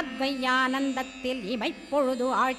அத்வையானந்தத்தில் இமைப்பொழுது ஆழ்த்தி